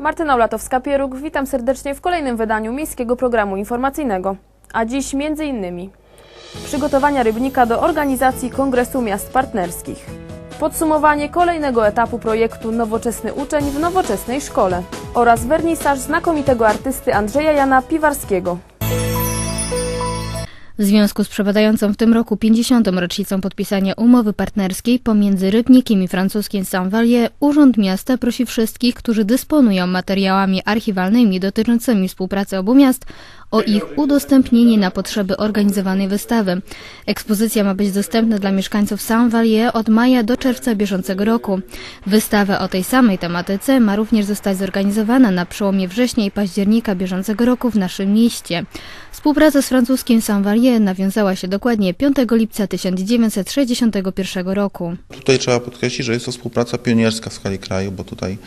Martyna Olatowska-Pieruk, witam serdecznie w kolejnym wydaniu Miejskiego Programu Informacyjnego. A dziś między innymi przygotowania Rybnika do organizacji Kongresu Miast Partnerskich, podsumowanie kolejnego etapu projektu Nowoczesny Uczeń w Nowoczesnej Szkole oraz wernisaż znakomitego artysty Andrzeja Jana Piwarskiego. W związku z przepadającą w tym roku 50. rocznicą podpisania umowy partnerskiej pomiędzy Rybnikiem i francuskim Saint-Vallier, Urząd Miasta prosi wszystkich, którzy dysponują materiałami archiwalnymi dotyczącymi współpracy obu miast, o ich udostępnienie na potrzeby organizowanej wystawy. Ekspozycja ma być dostępna dla mieszkańców Saint-Vallier od maja do czerwca bieżącego roku. Wystawa o tej samej tematyce ma również zostać zorganizowana na przełomie września i października bieżącego roku w naszym mieście. Współpraca z francuskim Saint-Vallier nawiązała się dokładnie 5 lipca 1961 roku. Tutaj trzeba podkreślić, że jest to współpraca pionierska w skali kraju, bo tutaj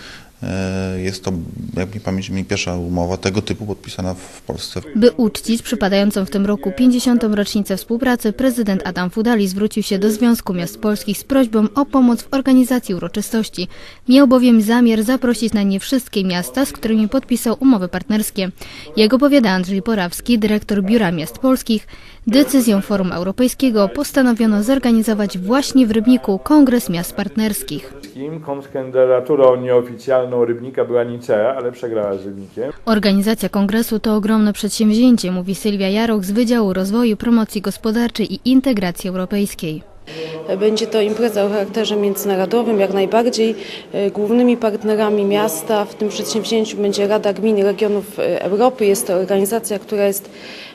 jest to, jak mi pamięć mi pierwsza umowa tego typu podpisana w Polsce. By uczcić przypadającą w tym roku 50. rocznicę współpracy, prezydent Adam Fudali zwrócił się do Związku Miast Polskich z prośbą o pomoc w organizacji uroczystości. Miał bowiem zamiar zaprosić na nie wszystkie miasta, z którymi podpisał umowy partnerskie. Jak opowiada Andrzej Porawski, dyrektor Biura Miast Polskich, decyzją Forum Europejskiego postanowiono zorganizować właśnie w Rybniku Kongres Miast Partnerskich. Kim kontrkandydaturą nieoficjalną Rybnika była Nicea, ale przegrała z Rybnikiem. Organizacja kongresu to ogromne przedsięwzięcie, mówi Sylwia Jarok z Wydziału Rozwoju, Promocji Gospodarczej i Integracji Europejskiej. Będzie to impreza o charakterze międzynarodowym, jak najbardziej. E, Głównymi partnerami miasta w tym przedsięwzięciu będzie Rada Gmin i Regionów e, Europy. Jest to organizacja, która jest,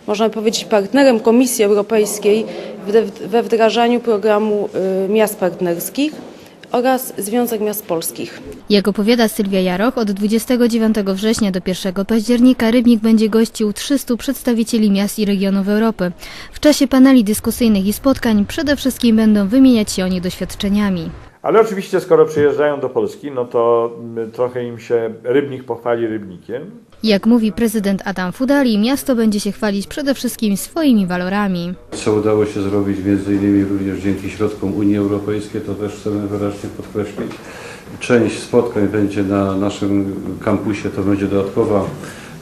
można powiedzieć, partnerem Komisji Europejskiej we wdrażaniu programu e, miast partnerskich oraz Związek Miast Polskich. Jak opowiada Sylwia Jaroch, od 29 września do 1 października Rybnik będzie gościł 300 przedstawicieli miast i regionów Europy. W czasie paneli dyskusyjnych i spotkań przede wszystkim będą wymieniać się oni doświadczeniami. Ale oczywiście, skoro przyjeżdżają do Polski, no to mm, trochę im się Rybnik pochwali Rybnikiem. Jak mówi prezydent Adam Fudali, miasto będzie się chwalić przede wszystkim swoimi walorami. Co udało się zrobić między innymi również dzięki środkom Unii Europejskiej, to też chcemy wyraźnie podkreślić. Część spotkań będzie na naszym kampusie, to będzie dodatkowa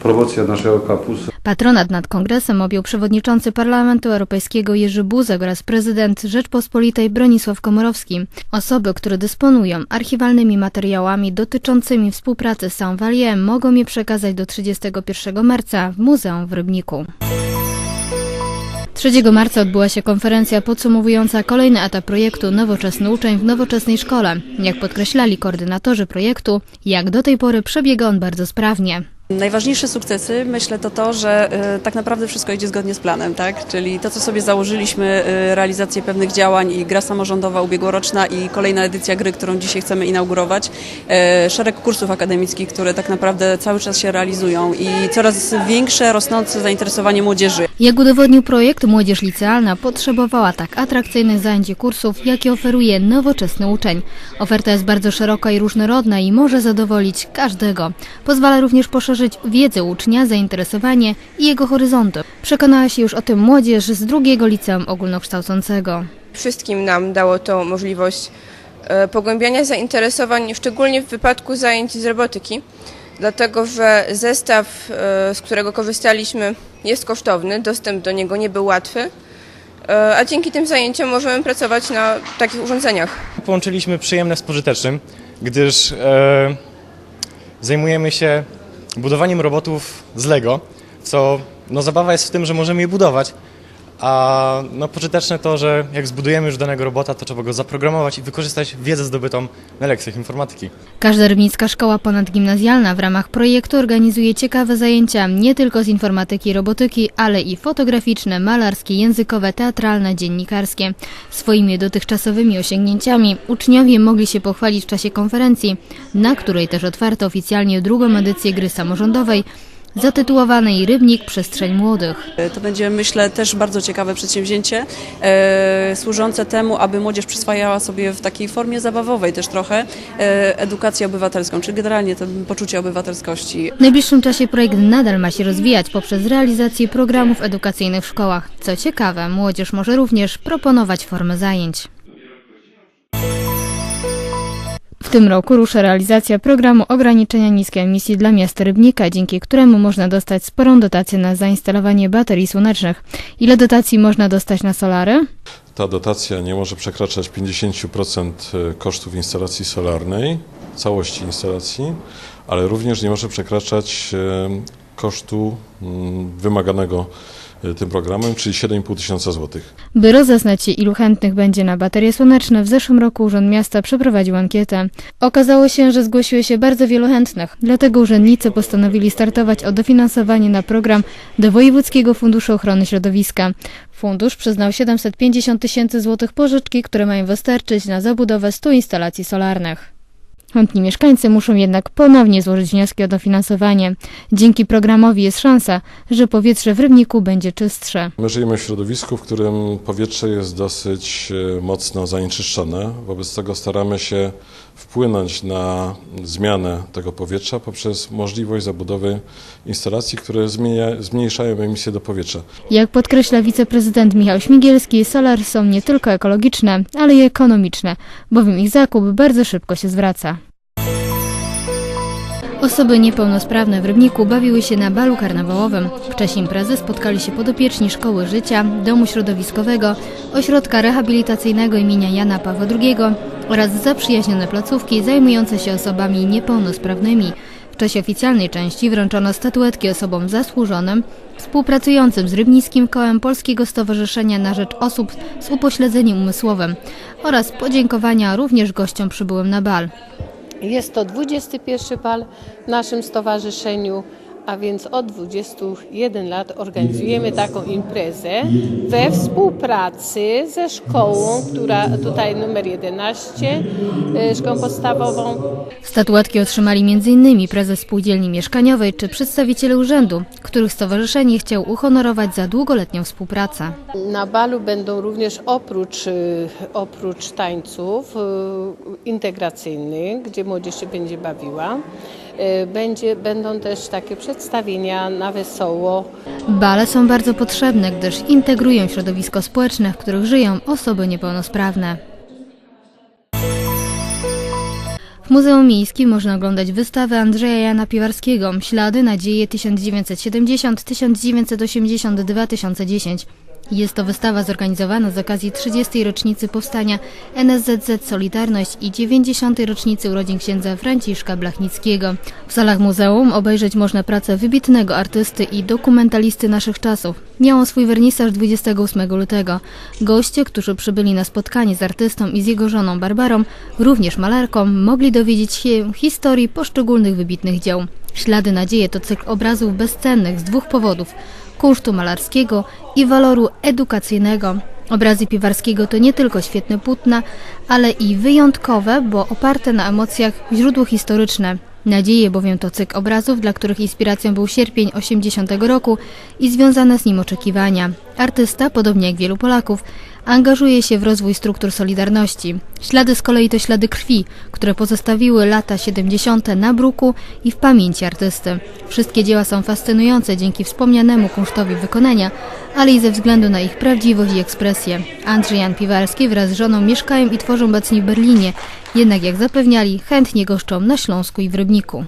promocja naszego kampusu. Patronat nad kongresem objął przewodniczący Parlamentu Europejskiego Jerzy Buzek oraz prezydent Rzeczpospolitej Bronisław Komorowski. Osoby, które dysponują archiwalnymi materiałami dotyczącymi współpracy z Saint-Vallier mogą je przekazać do 31 marca w Muzeum w Rybniku. 3 marca odbyła się konferencja podsumowująca kolejny etap projektu Nowoczesny Uczeń w Nowoczesnej Szkole. Jak podkreślali koordynatorzy projektu, jak do tej pory przebiega on bardzo sprawnie. Najważniejsze sukcesy, myślę, to to, że y, tak naprawdę wszystko idzie zgodnie z planem, tak? Czyli to, co sobie założyliśmy, y, realizację pewnych działań i gra samorządowa ubiegłoroczna i kolejna edycja gry, którą dzisiaj chcemy inaugurować, y, szereg kursów akademickich, które tak naprawdę cały czas się realizują i coraz większe, rosnące zainteresowanie młodzieży. Jak udowodnił projekt, młodzież licealna potrzebowała tak atrakcyjnych zajęć i kursów, jakie oferuje nowoczesny uczeń. Oferta jest bardzo szeroka i różnorodna i może zadowolić każdego. Pozwala również poszerzyć wiedzę ucznia, zainteresowanie i jego horyzonty. Przekonała się już o tym młodzież z drugiego liceum ogólnokształcącego. Wszystkim nam dało to możliwość e, pogłębiania zainteresowań, szczególnie w wypadku zajęć z robotyki, dlatego że zestaw, e, z którego korzystaliśmy, jest kosztowny, dostęp do niego nie był łatwy, e, a dzięki tym zajęciom możemy pracować na takich urządzeniach. Połączyliśmy przyjemne z pożytecznym, gdyż e, zajmujemy się budowaniem robotów z Lego, co no, zabawa jest w tym, że możemy je budować, a no, pożyteczne to, że jak zbudujemy już danego robota, to trzeba go zaprogramować i wykorzystać wiedzę zdobytą na lekcjach informatyki. Każda rybnicka szkoła ponadgimnazjalna w ramach projektu organizuje ciekawe zajęcia nie tylko z informatyki i robotyki, ale i fotograficzne, malarskie, językowe, teatralne, dziennikarskie. Swoimi dotychczasowymi osiągnięciami uczniowie mogli się pochwalić w czasie konferencji, na której też otwarto oficjalnie drugą edycję gry samorządowej zatytułowanej Rybnik Przestrzeń Młodych. Y, To będzie, myślę, też bardzo ciekawe przedsięwzięcie, e, służące temu, aby młodzież przyswajała sobie w takiej formie zabawowej też trochę e, edukację obywatelską, czy generalnie to poczucie obywatelskości. W najbliższym czasie projekt nadal ma się rozwijać poprzez realizację programów edukacyjnych w szkołach. Co ciekawe, młodzież może również proponować formę zajęć. W tym roku rusza realizacja programu ograniczenia niskiej emisji dla miasta Rybnika, dzięki któremu można dostać sporą dotację na zainstalowanie baterii słonecznych. Ile dotacji można dostać na solary? Ta dotacja nie może przekraczać 50% kosztów instalacji solarnej, całości instalacji, ale również nie może przekraczać e, kosztu mm, wymaganego e, tym programem, czyli 7,5 tysiąca złotych. By rozeznać się, ilu chętnych będzie na baterie słoneczne, w zeszłym roku Urząd Miasta przeprowadził ankietę. Okazało się, że zgłosiło się bardzo wielu chętnych, dlatego urzędnicy postanowili startować o dofinansowanie na program do Wojewódzkiego Funduszu Ochrony Środowiska. Fundusz przyznał 750 tysięcy złotych pożyczki, które mają wystarczyć na zabudowę 100 instalacji solarnych. Chętni mieszkańcy muszą jednak ponownie złożyć wnioski o dofinansowanie. Dzięki programowi jest szansa, że powietrze w Rybniku będzie czystsze. My żyjemy w środowisku, w którym powietrze jest dosyć e, mocno zanieczyszczone. Wobec tego staramy się wpłynąć na zmianę tego powietrza poprzez możliwość zabudowy instalacji, które zmienia, zmniejszają emisję do powietrza. Jak podkreśla wiceprezydent Michał Śmigielski, solary są nie tylko ekologiczne, ale i ekonomiczne, bowiem ich zakup bardzo szybko się zwraca. Osoby niepełnosprawne w Rybniku bawiły się na balu karnawałowym. W czasie imprezy spotkali się podopieczni Szkoły Życia, Domu Środowiskowego, Ośrodka Rehabilitacyjnego imienia Jana Pawła II oraz zaprzyjaźnione placówki zajmujące się osobami niepełnosprawnymi. W czasie oficjalnej części wręczono statuetki osobom zasłużonym, współpracującym z Rybnickim Kołem Polskiego Stowarzyszenia na Rzecz Osób z Upośledzeniem Umysłowym oraz podziękowania również gościom przybyłym na bal. Jest to 21 bal w naszym stowarzyszeniu, a więc od 21 lat organizujemy taką imprezę we współpracy ze szkołą, która tutaj numer 11, e, szkołą podstawową. Statuetki otrzymali m.in. prezes spółdzielni mieszkaniowej czy przedstawiciele urzędu, których stowarzyszenie chciał uhonorować za długoletnią współpracę. Na balu będą również oprócz, e, oprócz tańców e, integracyjnych, gdzie młodzież się będzie bawiła, będzie, będą też takie przedstawienia na wesoło. Bale są bardzo potrzebne, gdyż integrują środowisko społeczne, w których żyją osoby niepełnosprawne. W Muzeum Miejskim można oglądać wystawę Andrzeja Jana Piwarskiego Ślady nadzieje 1970-1982-2010. Jest to wystawa zorganizowana z okazji 30. rocznicy powstania NSZZ Solidarność i 90. rocznicy urodzin księdza Franciszka Blachnickiego. W salach muzeum obejrzeć można pracę wybitnego artysty i dokumentalisty naszych czasów. Miał on swój wernisaż 28 lutego. Goście, którzy przybyli na spotkanie z artystą i z jego żoną Barbarą, również malarką, mogli dowiedzieć się historii poszczególnych wybitnych dzieł. Ślady nadzieje to cykl obrazów bezcennych z dwóch powodów kunsztu malarskiego i waloru edukacyjnego. Obrazy Piwarskiego to nie tylko świetne płótna, ale i wyjątkowe, bo oparte na emocjach źródło historyczne. Nadzieje bowiem to cykl obrazów, dla których inspiracją był sierpień 80 roku i związane z nim oczekiwania. Artysta, podobnie jak wielu Polaków, angażuje się w rozwój struktur Solidarności. Ślady z kolei to ślady krwi, które pozostawiły lata 70. na bruku i w pamięci artysty. Wszystkie dzieła są fascynujące dzięki wspomnianemu kunsztowi wykonania, ale i ze względu na ich prawdziwość i ekspresję. Andrzej Jan Piwarski wraz z żoną mieszkają i tworzą obecnie w Berlinie, jednak jak zapewniali, chętnie goszczą na Śląsku i w Rybniku.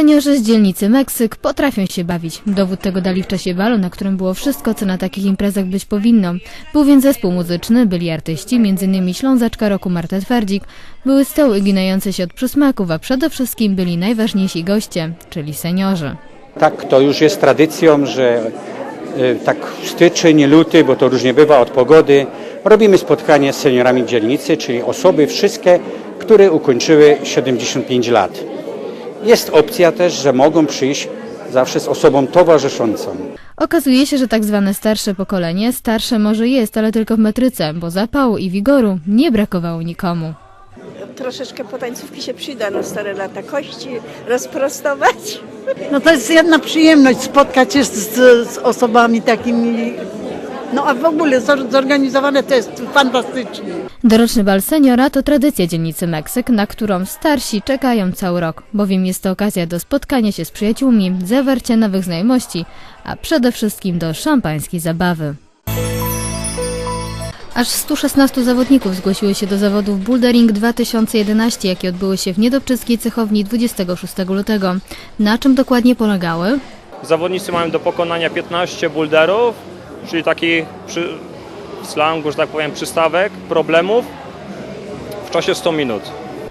Seniorzy z dzielnicy Meksyk potrafią się bawić. Dowód tego dali w czasie balu, na którym było wszystko, co na takich imprezach być powinno. Był więc zespół muzyczny, byli artyści, m.in. Ślązaczka roku Marta Twardzik, były stoły ginające się od przysmaków, a przede wszystkim byli najważniejsi goście, czyli seniorzy. Tak, to już jest tradycją, że y, tak styczeń, luty, bo to różnie bywa od pogody, robimy spotkanie z seniorami dzielnicy, czyli osoby wszystkie, które ukończyły 75 lat. Jest opcja też, że mogą przyjść zawsze z osobą towarzyszącą. Okazuje się, że tak zwane starsze pokolenie, starsze może jest, ale tylko w metryce, bo zapału i wigoru nie brakowało nikomu. Troszeczkę potańcówki się przyda na stare lata. Kości rozprostować. No to jest jedna przyjemność spotkać się z, z osobami takimi. No a w ogóle zor- zorganizowane to jest fantastycznie. Doroczny bal seniora to tradycja dzielnicy Meksyk, na którą starsi czekają cały rok, bowiem jest to okazja do spotkania się z przyjaciółmi, zawarcia nowych znajomości, a przede wszystkim do szampańskiej zabawy. Aż 116 zawodników zgłosiło się do zawodów Bouldering 2011, jakie odbyły się w Niedobczyckiej Cechowni 26 lutego. Na czym dokładnie polegały? Zawodnicy mają do pokonania 15 boulderów, czyli takich przy, w slangu, że tak powiem, przystawek, problemów w czasie 100 minut.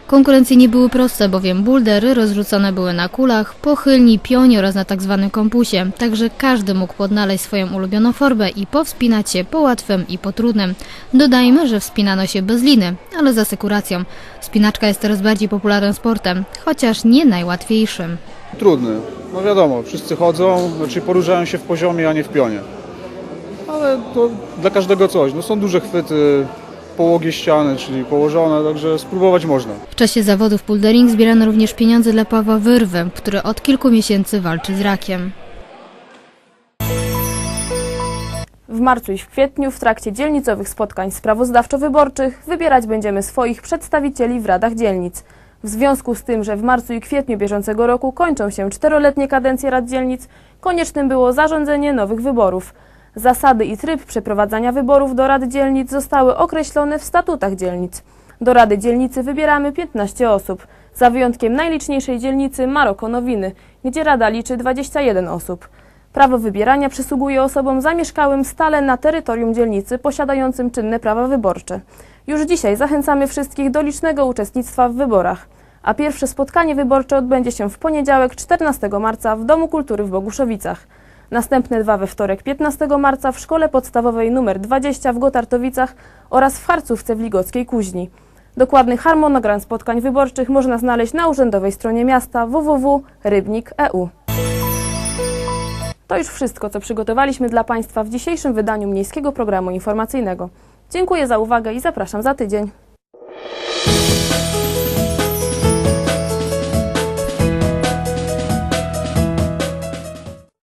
Konkurencje nie były proste, bowiem bouldery rozrzucone były na kulach, pochylni, pionie oraz na tzw. kompusie, także każdy mógł podnaleźć swoją ulubioną formę i powspinać się po łatwym i po trudnym. Dodajmy, że wspinano się bez liny, ale z asekuracją. Spinaczka jest teraz bardziej popularnym sportem, chociaż nie najłatwiejszym. Trudny. No wiadomo, wszyscy chodzą, znaczy poruszają się w poziomie, a nie w pionie. Ale to dla każdego coś. No są duże chwyty, połogie ściany, czyli położone, także spróbować można. W czasie zawodów bouldering zbierano również pieniądze dla Pawła Wyrwy, który od kilku miesięcy walczy z rakiem. W marcu i w kwietniu w trakcie dzielnicowych spotkań sprawozdawczo-wyborczych wybierać będziemy swoich przedstawicieli w radach dzielnic. W związku z tym, że w marcu i kwietniu bieżącego roku kończą się czteroletnie kadencje rad dzielnic, koniecznym było zarządzenie nowych wyborów. Zasady i tryb przeprowadzania wyborów do rad dzielnic zostały określone w statutach dzielnic. Do rady dzielnicy wybieramy 15 osób, za wyjątkiem najliczniejszej dzielnicy Maroko-Nowiny, gdzie rada liczy 21 osób. Prawo wybierania przysługuje osobom zamieszkałym stale na terytorium dzielnicy posiadającym czynne prawa wyborcze. Już dzisiaj zachęcamy wszystkich do licznego uczestnictwa w wyborach, a pierwsze spotkanie wyborcze odbędzie się w poniedziałek 14 marca w Domu Kultury w Boguszowicach. Następne dwa we wtorek 15 marca w Szkole Podstawowej nr 20 w Gotartowicach oraz w Harcówce w Ligockiej Kuźni. Dokładny harmonogram spotkań wyborczych można znaleźć na urzędowej stronie miasta www.rybnik.eu. To już wszystko, co przygotowaliśmy dla Państwa w dzisiejszym wydaniu Miejskiego Programu Informacyjnego. Dziękuję za uwagę i zapraszam za tydzień.